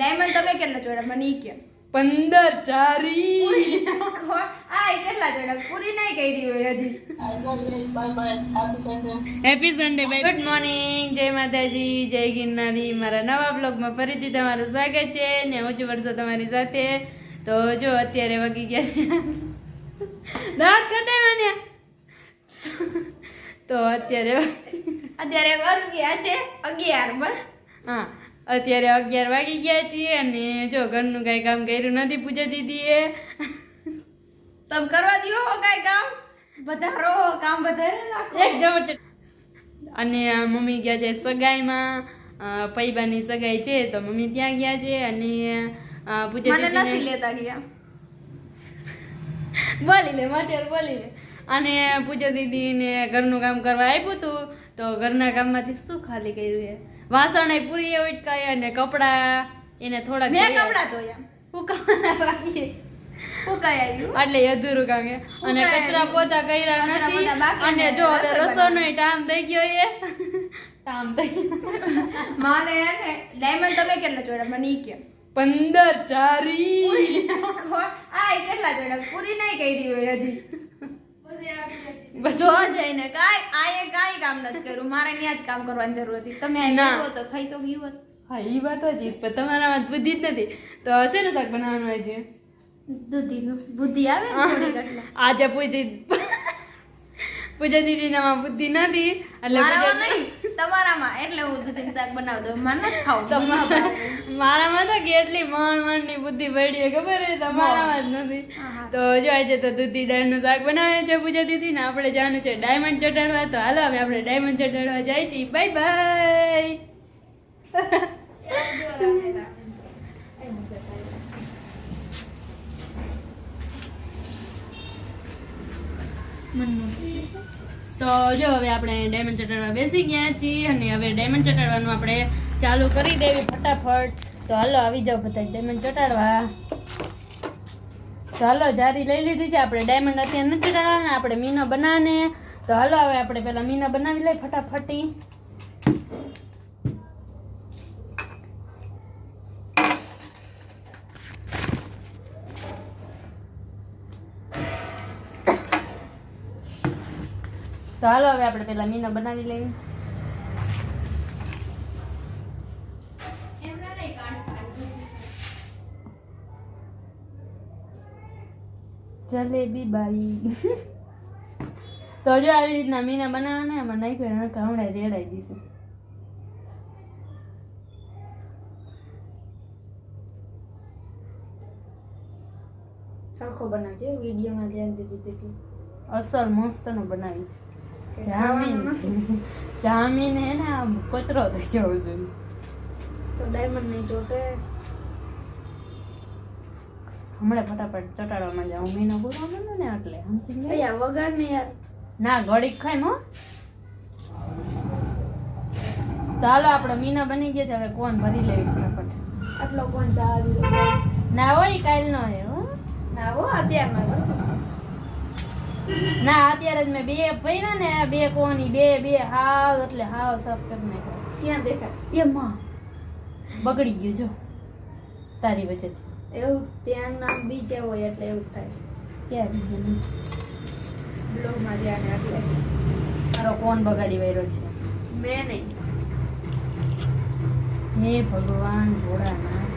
Diamond તમે કેટલા જોડા? મને ઈ કે પંદર ચારી. આ કેટલા જોડા? પૂરી નહીં કરી હોય હજી. Happy Sunday bye good morning જય માતાજી જય ગિરનારી. મારા નવા બ્લોગમાં ફરીથી તમારું સ્વાગત છે ને હું છું વર્ષો તમારી સાથે. તો જો અત્યારે વગી ગયા છે. દાંત કઢાય માન્યા તો અત્યારે અત્યારે વાગ્યા છે અગિયાર બસ. હા. અત્યારે અગિયાર વાગી ગયા છીએ અને જો ઘરનું કાંઈ કામ કર્યું નથી પૂજા દીદીએ. તમે કરવા દ્યો કાંઈ કામ? વધારો કામ વધારે રાખો. એક જબરજસ્ત અને મમ્મી ગયા છે સગાઈમાં. પૈબાની સગાઈ છે તો મમ્મી ત્યાં ગયા છે અને પૂજા મને નથી લેતા ગયા. બોલી લે માચર બોલી લે. અને પૂજા દીદીને ઘરનું કામ કરવા આપ્યું હતું તો ઘરના કામમાંથી શું ખાલી કર્યું છે વાસણ પૂરી ઉટકાય અને કપડા એને થોડા મેં કપડા ધોયા. ઉકાવાના બાકી. એટલે અધૂરું કામ છે અને કચરા પોતા કર્યા નથી. અને જો હવે ટાઈમ થઈ ગયો એ ટાઈમ થઈ ગયો. મારે ડાયમંડ તમે કેટલા જોડા? મને કે પંદર ચારી. આ કેટલા જોડા? પૂરી નહીં કહી દીધી હજી. જો જઈને કાઈ આયે કાઈ કામ નથી કર્યું. મારે ત્યાં જ કામ કરવાની જરૂર હતી. તમે ના. તો થઈ તો ગયું હા એ વાત જ પણ તમારામાં બુદ્ધિ જ નથી. તો હશે ને શાક બનાવવાનું છે દૂધીનું બુદ્ધિ આવે આજે પૂજી પૂજા દીદીનામાં બુદ્ધિ નથી એટલે તમારામાં એટલે હું દૂધીનું શાક બનાવ દઉં મને નથી ખાવું. તમારા મારામાં તો કેટલી મણ મણની બુદ્ધિ પડી ખબર છે? તમારામાં જ નથી. તો જો આજે તો દૂધી દાળનું શાક બનાવે છે પૂજા દીદી ને આપણે જવાનું છે ડાયમંડ ચટાડવા તો હાલો હવે આપણે ડાયમંડ ચટાડવા જાય છીએ. બાય બાય તો જો હવે આપણે ડાયમંડ ચટાડવા બેસી ગયા છીએ અને હવે ડાયમંડ ચટાડવાનું આપણે ચાલુ કરી દેવી ફટાફટ. તો હાલો, આવી જાઓ બધા ડાયમંડ ચટાડવા. તો હાલો, જારી લઈ લીધી છે. આપણે ડાયમંડ અત્યારે નથી ચટાડવાના આપણે મીનો બનાવીને તો હાલો, હવે આપણે પેલા મીનો બનાવી લઈએ ફટાફટી. તો હાલો હવે આપણે પેલા મીના બનાવી લઈએ. જલેબી બાઈ તો જો આવી રીતના મીના બનાવવાના એમાં નાખ્યું એના કામડા રેડાઈ જશે. સરખો બનાવજે વિડીયોમાં ધ્યાન દીધી હતી અસલ મસ્તનો બનાવીશ. જામીન. જામીન હે આમ કચરો થઈ જવો જોઈએ. તો ડાયમંડ નહીં ચોટે. હમણાં ફટાફટ ચટાડવામાં જાઉં. મહિનો બોલવાનો ને એટલે સમજી ગયા? વગર ને યાર. ના ઘડીક ખાય હો ચાલો આપણે મીના બની ગયા છે. હવે કોણ ભરી લેવી ફટાફટ? આટલો કોણ ચા ના હોય કાલ નો ના હો અત્યારમાં કરશું. ના અત્યારે જ મેં બે ભર્યા ને બે કોની બે બે હાવ એટલે હાવ સાફ કરી નાખ્યો. ક્યાં દેખાય? એમાં. બગડી ગયું જો. તારી વચ્ચે એવું ત્યાં નામ બીજે હોય એટલે એવું થાય. ક્યાં બીજે નહીં બ્લોગમાં ધ્યાન એટલે મારો કોણ બગાડી વાયરો છે? મેં નહીં. હે ભગવાન Bholanath.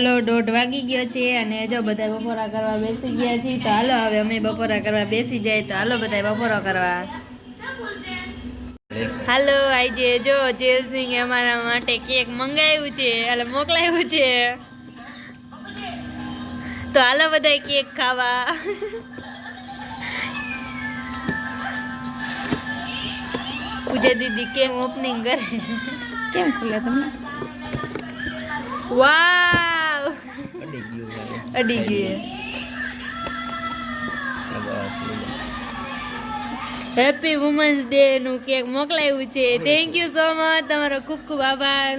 hello દોઢ વાગી ગયો છે અને જો બધા બપોરા કરવા બેસી ગયા છીએ તો હાલો હવે અમે બપોરા કરવા બેસી જાય તો હાલો બધા બપોરા કરવા. હાલો આજે જો જેલસિંહ અમારા માટે કેક મંગાવ્યું છે એટલે મોકલાવ્યું છે. તો હાલો બધા કેક ખાવા. પૂજા દીદી કેમ ઓપનિંગ કરે? કેમ ખુલે તમને? છે. અડી ગયું હેપી વુમન્સ ડે નું કેક મોકલાવ્યું છે. થેન્ક યુ સો મચ તમારો ખૂબ ખૂબ આભાર.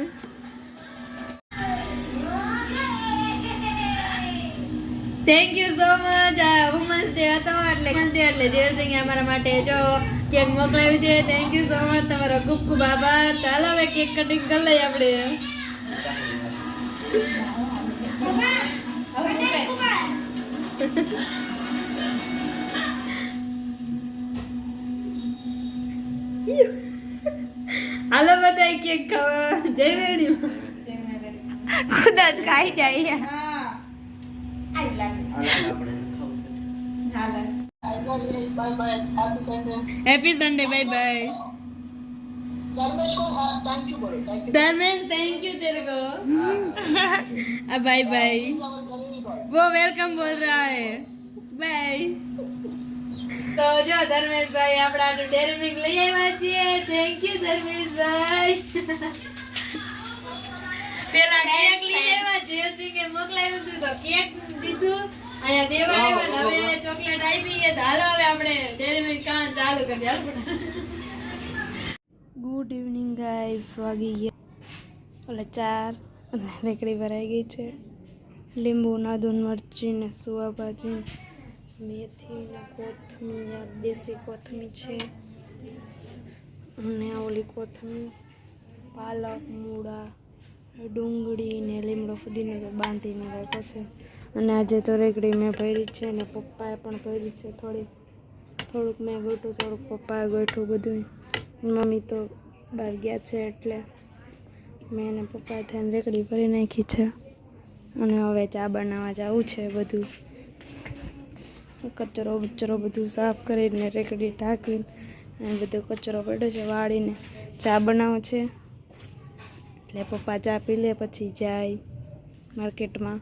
થેન્ક યુ સો મચ આ વુમન્સ ડે હતો એટલે વુમન્સ ડે એટલે જેરસિંગે અમારા માટે જો કેક મોકલાયું છે. થેન્ક યુ સો મચ તમારો ખૂબ ખૂબ આભાર. ચાલો હવે કેક કટિંગ કરી લઈએ આપણે. હાલો બધા કેક ખાવા જય મેળી ખુદ જ ખાઈ જાય happy Sunday bye bye Dharmesh thank you તેરે કો બાય બાય वो વેલકમ બોલ રહા હે બાય તો જો ધર્મેશભાઈ આપણા આટલું ડેરી મિલ્ક લઈ આવ્યા છીએ થેન્ક યુ ધર્મેશભાઈ પેલા કેક લઈ આવ્યા જેસી કે મોકલાવ્યું હતું તો કેક દીધું અહીંયા દેવા આવ્યા હવે ચોકલેટ આવી છે તો હાલો હવે આપણે ડેરી મિલ્ક કામ ચાલુ કરી હાલ ગુડ ઇવનિંગ ગાઈસ વાગી ગયા ઓલા ચાર અને રેકડી ભરાઈ ગઈ છે લીંબુ નાદુન મરચી ને સુવા ભાજી મેથી ને કોથમી આ દેશી કોથમી છે અને ઓલી કોથમી પાલક, મૂળા ડુંગળી ને લીમડો ફુદીનો તો બાંધીને રાખ્યો છે. અને આજે તો રેકડી મેં ભરી છે અને પપ્પાએ પણ ભરી છે. થોડી થોડુંક મેં ગોઠું થોડુંક પપ્પાએ ગોઠું બધું. મમ્મી તો બહાર ગયા છે એટલે મેં એને પપ્પાએ થઈને રેકડી ભરી નાખી છે. અને હવે ચા બનાવવા જવું છે બધું. કચરો બચરો બધું સાફ કરીને, રેકડી ઢાંકીને, અને બધો કચરો પડ્યો છે વાળીને. ચા બનાવો છે. એટલે પપ્પા ચા પી લે, પછી જાય માર્કેટમાં